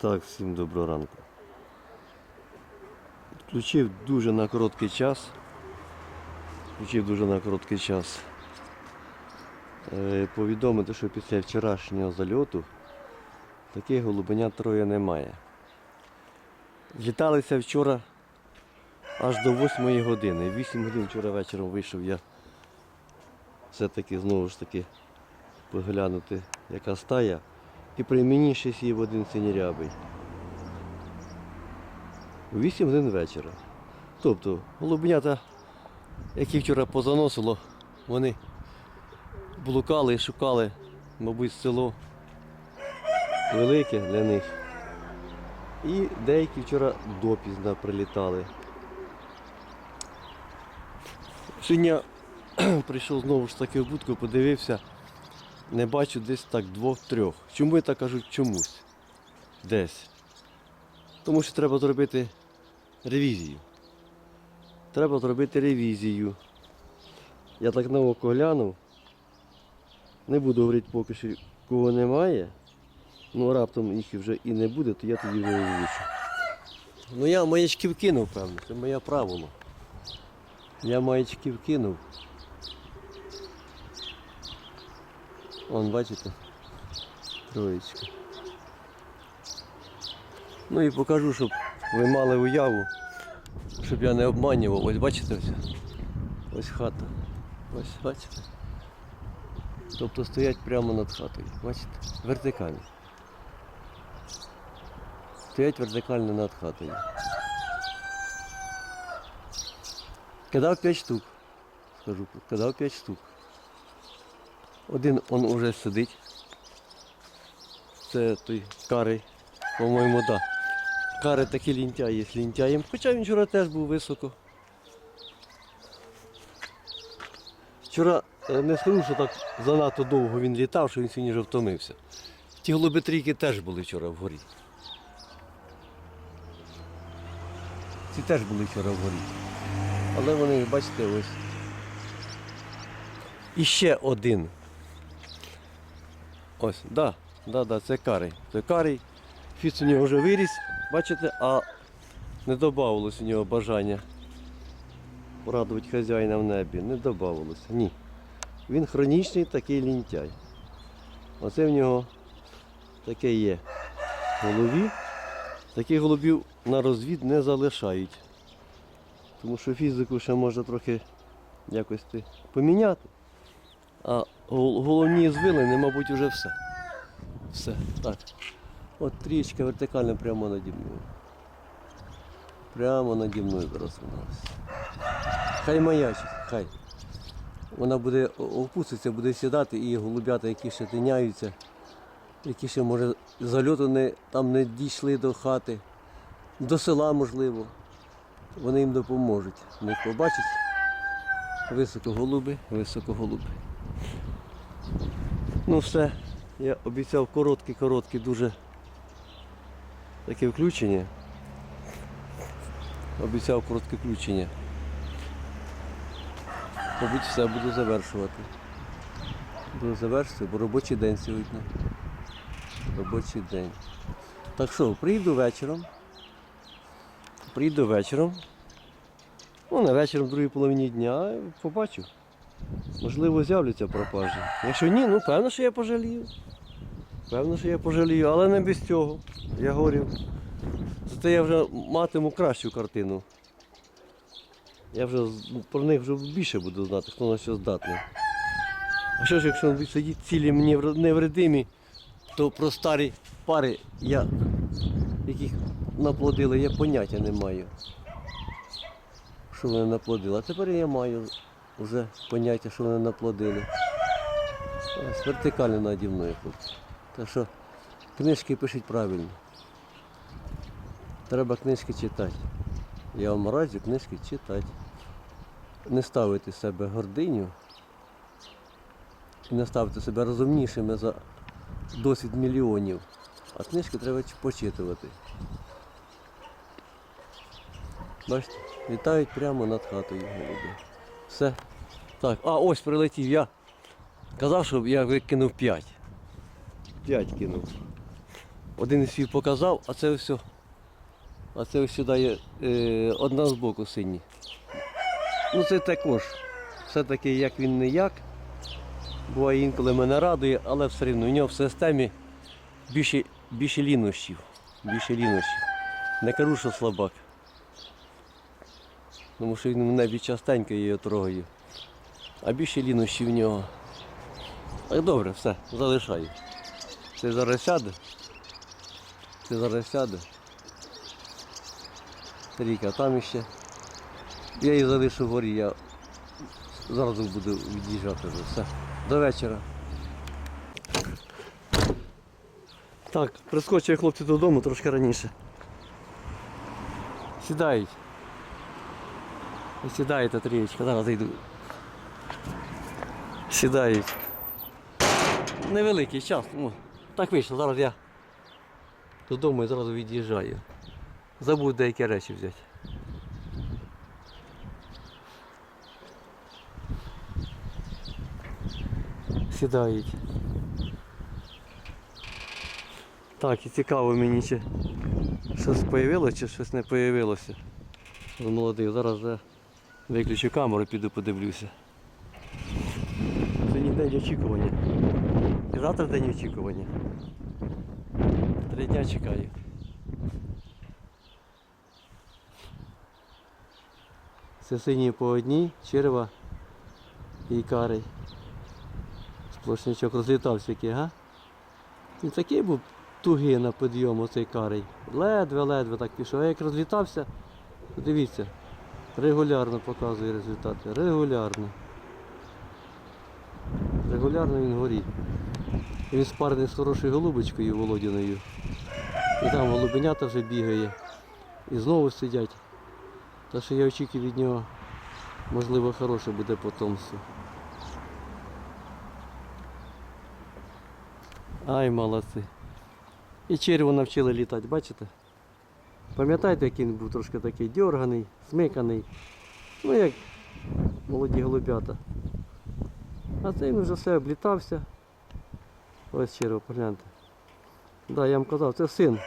Так, всім доброго ранку. Включив дуже на короткий час. Включив дуже на короткий час. Е, повідомити, що після вчорашнього зальоту таких голубенят троє немає. Літалися вчора аж до 8 години. 8 годин вчора вечором вийшов я все-таки знову ж таки поглянути, яка стая. І при ще сів один синірябий. У 8 годин вечора. Тобто голубенята, які вчора позаносило, вони блукали і шукали, мабуть, село велике для них. І деякі вчора допізно прилітали. Сьогодні прийшов знову ж таки в будку, подивився, не бачу десь так двох-трьох. Чому я так кажу чомусь? Десь. Тому що треба зробити ревізію. Треба зробити ревізію. Я так на око глянув. Не буду говорити поки що кого немає. Ну раптом їх вже і не буде, то я тоді вже озвучу. Ну я маячки вкинув, певно, це моє правило. Я маячки вкинув. Вон, бачите? Троєчка. Ну і покажу, щоб ви мали уяву, щоб я не обманював. Ось бачите ось? Ось хата. Ось бачите? Тобто стоять прямо над хатою. Бачите? Вертикально. Стоять вертикально над хатою. Кидав 5 штук. Скажу, кидав 5 штук. Один он уже сидить. Це той карий, по-моєму, да. Кари такі лінтяй є лінтяєм. Хоча він вчора теж був високо. Вчора е, не скажу, що так занадто довго він літав, що він сьогодні вже втомився. Ті голуби трійки теж були вчора вгорі. Ці теж були вчора вгорі. Але вони, бачите, ось. І ще один. Ось, да, да, да, це карий. Це карий. Фіц у нього вже виріс, бачите, а не додавалось у нього бажання порадувати хазяїна в небі. Не додавалося. Ні. Він хронічний такий лінтяй. Оце в нього таке є. в Голові. Таких голубів на розвід не залишають. Тому що фізику ще можна трохи якось поміняти. А головні звилини, мабуть, вже все. Все. Так. От трішки вертикально прямо наді мною. Прямо наді мною зараз. Хай маячить, хай. Вона буде опуститься, буде сідати і голубята, які ще тиняються, які ще, може, зальоту не, там не дійшли до хати, до села можливо. Вони їм допоможуть. Вони побачать високо голуби, високо голуби. Ну все, я обіцяв коротке-коротке дуже таке включення. Обіцяв коротке включення. Мабуть, все буду завершувати. Буду завершувати, бо робочий день сьогодні. Робочий день. Так що, приїду вечором. Приїду вечором. Ну, на вечір в другій половині дня побачу. Можливо, з'являться пропажі. Якщо ні, ну певно, що я пожалію. Певно, що я пожалію, але не без цього. Я говорив. Зате я вже матиму кращу картину. Я вже ну, про них вже більше буду знати, хто на що здатний. А що ж, якщо вони сидять цілі мені невредимі, то про старі пари, я, яких наплодили, я поняття не маю. Що вони наплодили. А тепер я маю вже поняття, що вони наплодили. Ось вертикально наді мною хлопці. Так що книжки пишуть правильно. Треба книжки читати. Я вам раджу книжки читати. Не ставити себе гординю і не ставити себе розумнішими за досвід мільйонів. А книжки треба почитувати. Бачите, літають прямо над хатою голуби. Все. Так, а ось прилетів я. Казав, що я викинув 5. 5 кинув. Один свій показав, а це все. А це ось сюди є е, одна з боку сині. Ну це також. Все-таки як він не як. Буває інколи мене радує, але все одно у нього в системі більше, більше лінощів. Більше лінощів. Не кажу, що слабак. Тому що він в небі частенько її трогає. А більше лінощів в нього. Так добре, все, залишаю. Це зараз сяде. Це зараз сяде. Ріка там іще. Я її залишу вгорі, я зразу буду від'їжджати вже. Все. До вечора. Так, прискочили хлопці додому трошки раніше. Сідають. Сідаєте трієчка, зараз зайду. Сідають. Невеликий час. Ну, так вийшло, зараз я додому і зразу від'їжджаю. Забув деякі речі взяти. Сідають. Так, і цікаво мені чи щось появилося, чи щось не появилося. З молодих. Зараз вже виключу камеру, піду подивлюся. День очікування. І завтра день очікування. Три дня чекаю. Це сині по одній, черва і карий. Сплошнячок розлітався який, га? Він такий був тугий на підйому цей карий. Ледве-ледве так пішов. А як розлітався, дивіться, регулярно показує результати. Регулярно. Регулярно він горить. Він спарений з хорошою голубочкою Володіною. І там голубенята вже бігає. І знову сидять. Та що я очікую від нього, можливо, хороше буде потомство. Ай, молодці. І черво навчили літати, бачите? Пам'ятаєте, який він був трошки такий дерганий, смиканий. Ну як молоді голубята. А цей він вже все облітався. Ось черво, погляньте. Да, я вам казав, це син.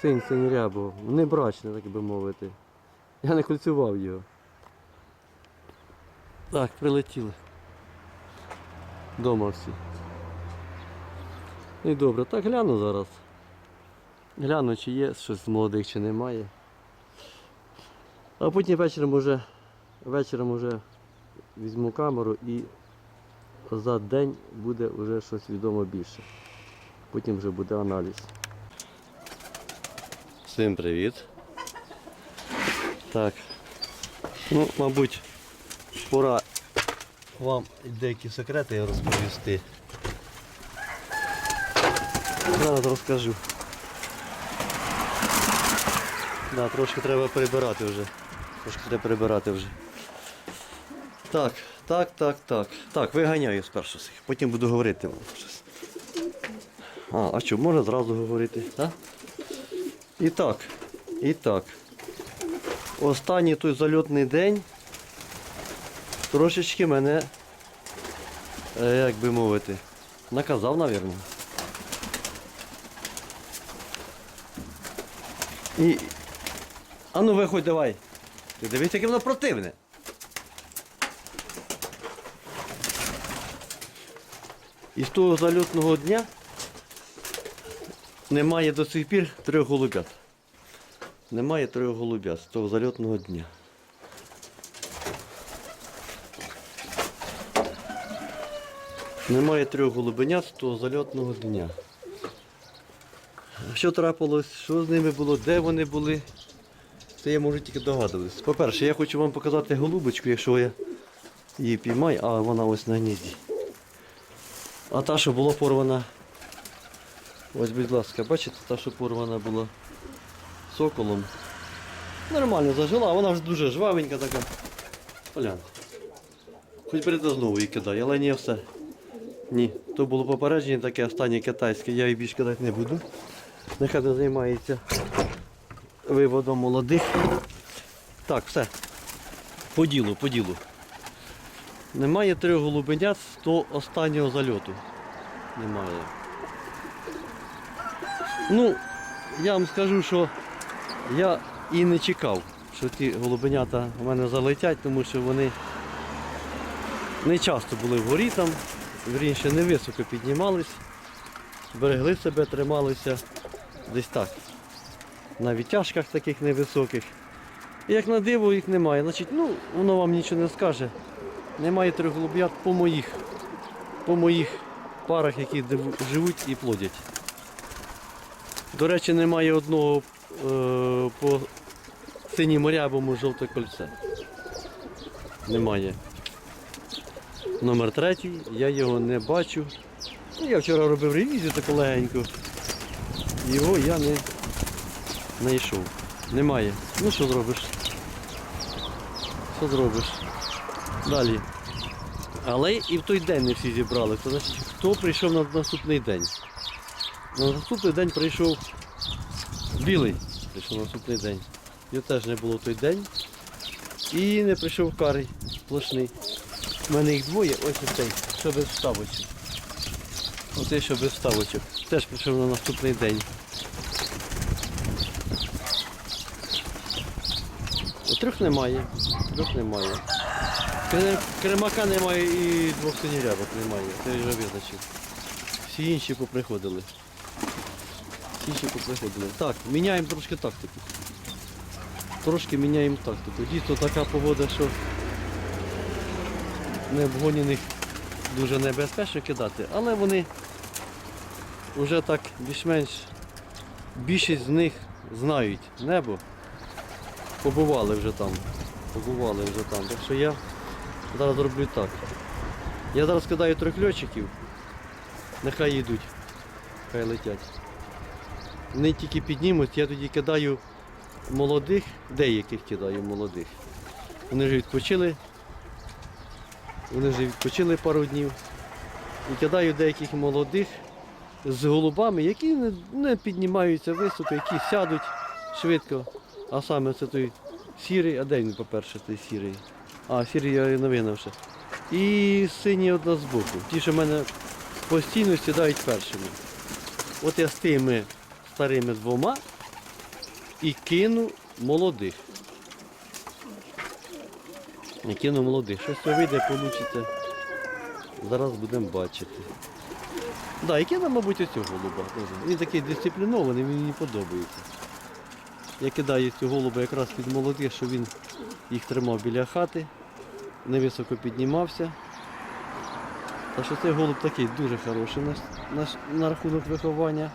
Син синіря був. Не брачний, так би мовити. Я не кольцював його. Так, прилетіли. Дома всі. І добре, так гляну зараз. Гляну, чи є щось з молодих, чи немає. А потім вечором уже, вечором уже візьму камеру і за день буде вже щось відомо більше. Потім вже буде аналіз. Всім привіт. Так. Ну, мабуть, пора вам деякі секрети розповісти. Зараз розкажу. Да, трошки треба прибирати вже. Трошки треба прибирати вже. Так, так, так, так. Так, виганяю спершу всіх, потім буду говорити вам щось. А, а що, можна зразу говорити, так? І так, і так. Останній той зальотний день трошечки мене, е, як би мовити, наказав, мабуть. І. А ну виходь давай. Ти дивись, яке воно противне. І з того зальотного дня немає до сих пір трьох голубят. Немає трьох голубят з того зальотного дня. Немає трьох голубенят з того зальотного дня. Що трапилось, що з ними було, де вони були, це я можу тільки догадуватись. По-перше, я хочу вам показати голубочку, якщо я її піймаю, а вона ось на гнізді. А та, що була порвана, ось, будь ласка, бачите, та, що порвана була соколом. Нормально зажила, вона вже дуже жвавенька така. Гляньте. Хоч прийде знову її кидаю, але ні, все. Ні, то було попередження таке останнє китайське, я її більше кидати не буду. Нехай не займається виводом молодих. Так, все. По ділу, по ділу. Немає трьох голубенят з того останнього зальоту. Немає. Ну, я вам скажу, що я і не чекав, що ті голубенята у мене залетять, тому що вони не часто були вгорі там, вірніше не високо піднімались, берегли себе, трималися десь так. На відтяжках таких невисоких. І як на диво їх немає. Значить, ну, воно вам нічого не скаже. Немає трьох голуб'ят по моїх, по моїх парах, які живуть і плодять. До речі, немає одного е, по синій морябому жовте кольце. Немає. Номер третій, я його не бачу. Ну, Я вчора робив ревізію таку легеньку. Його я не знайшов. Немає. Ну що зробиш? Що зробиш? Далі. Але і в той день не всі зібрали. То значить, хто прийшов на наступний день? На наступний день прийшов білий. Прийшов на наступний день. Його теж не було в той день. І не прийшов карий сплошний. У мене їх двоє, ось цей, що без вставочок. Оцей, що без вставочок. Теж прийшов на наступний день. Трьох немає. Трьох немає. Кремака немає і двох синірябок немає. Це вже визначив. Всі інші поприходили. Всі інші поприходили. Так, міняємо трошки тактику. Трошки міняємо тактику. Дійсно така погода, що необгоняних дуже небезпечно кидати, але вони вже так більш-менш більшість з них знають небо. Побували вже там. Побували вже там. Так що я зараз роблю так. Я зараз кидаю трьох льотчиків, нехай йдуть, хай летять. Вони тільки піднімуть, я тоді кидаю молодих, деяких кидаю молодих. Вони вже відпочили. Вони вже відпочили пару днів. І кидаю деяких молодих з голубами, які не, не піднімаються високо, які сядуть швидко. А саме це той сірий, а де він, по-перше, той сірий? А, сірий я не вигнав. І синій одна з боку. Ті, що в мене постійно сідають першими. От я з тими старими двома і кину молодих. І кину молодих. Щось вийде, вийде. Зараз будемо бачити. Да, і кину, мабуть, оцього голуба. Він такий дисциплінований, мені подобається. Я кидаю цю голуба якраз під молодих, щоб він їх тримав біля хати, невисоко піднімався. Так що цей голуб такий дуже хороший на, на, на рахунок виховання.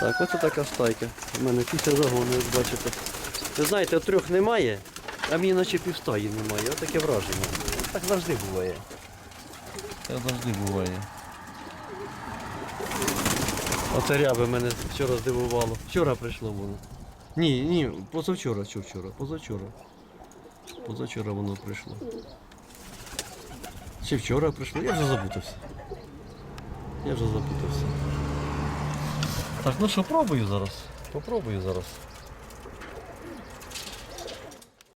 Так, оце така стайка. У мене після загону, як бачите. Ви знаєте, трьох немає, а мені наче півстаї немає. Ось таке враження. Так завжди буває. Так завжди буває. Оце рябе мене вчора здивувало. Вчора прийшло воно. Ні, ні, позавчора, чи вчора, позавчора. Позавчора воно прийшло. Чи вчора прийшло? Я вже запутався. Я вже запутався. Так, ну що, пробую зараз. Попробую зараз.